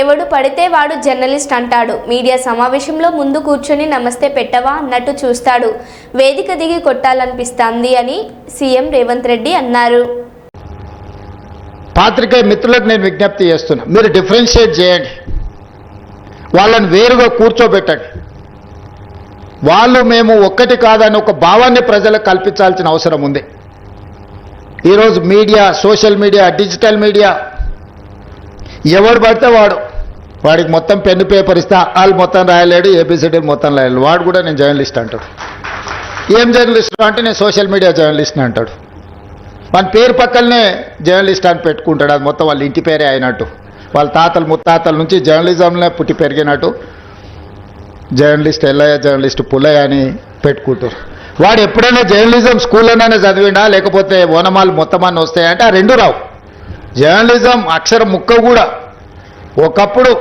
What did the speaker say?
ఎవడు పడితే వాడు జర్నలిస్ట్ అంటాడు. మీడియా సమావేశంలో ముందు కూర్చొని నమస్తే పెట్టవా అన్నట్టు చూస్తాడు. వేదిక దిగి కొట్టాలనిపిస్తుంది అని సీఎం రేవంత్ రెడ్డి అన్నారు. పాత్రికేయ మిత్రులకు నేను విజ్ఞప్తి చేస్తున్నా. మీరు డిఫరెన్షియేట్ చేయండి. వాళ్ళని వేరుగా కూర్చోబెట్టండి. వాళ్ళు మేము ఒక్కటి కాదని ఒక భావాన్ని ప్రజలకు కల్పించాల్సిన అవసరం ఉంది. ఈరోజు media social media digital media ఎవడు పడితే వాడు. వాడికి మొత్తం పెన్ను పేపర్ ఇస్తా వాళ్ళు మొత్తం రాయలేడు ఏబిసిడి మొత్తం రాయలేడు. వాడు కూడా నేను జర్నలిస్ట్ అంటాడు. ఏం జర్నలిస్ట్ అంటే నేను సోషల్ మీడియా జర్నలిస్ట్ని అంటాడు. మన పేరు పక్కనే జర్నలిస్ట్ అని పెట్టుకుంటాడు. అది మొత్తం వాళ్ళ ఇంటి పేరే అయినట్టు. వాళ్ళ తాతలు ముత్తాతల నుంచి జర్నలిజంలో పుట్టి పెరిగినట్టు. జర్నలిస్ట్ ఎల్లయ్య జర్నలిస్ట్ పుల్లయ్య అని పెట్టుకుంటారు. వాడు ఎప్పుడైనా జర్నలిజం స్కూల్లోనైనా చదివిండా లేకపోతే ఓనమాలు మొత్తం అన్న వస్తాయంటే ఆ రెండు రావు. జర్నలిజం అక్షర ముక్క కూడా. ఒకప్పుడు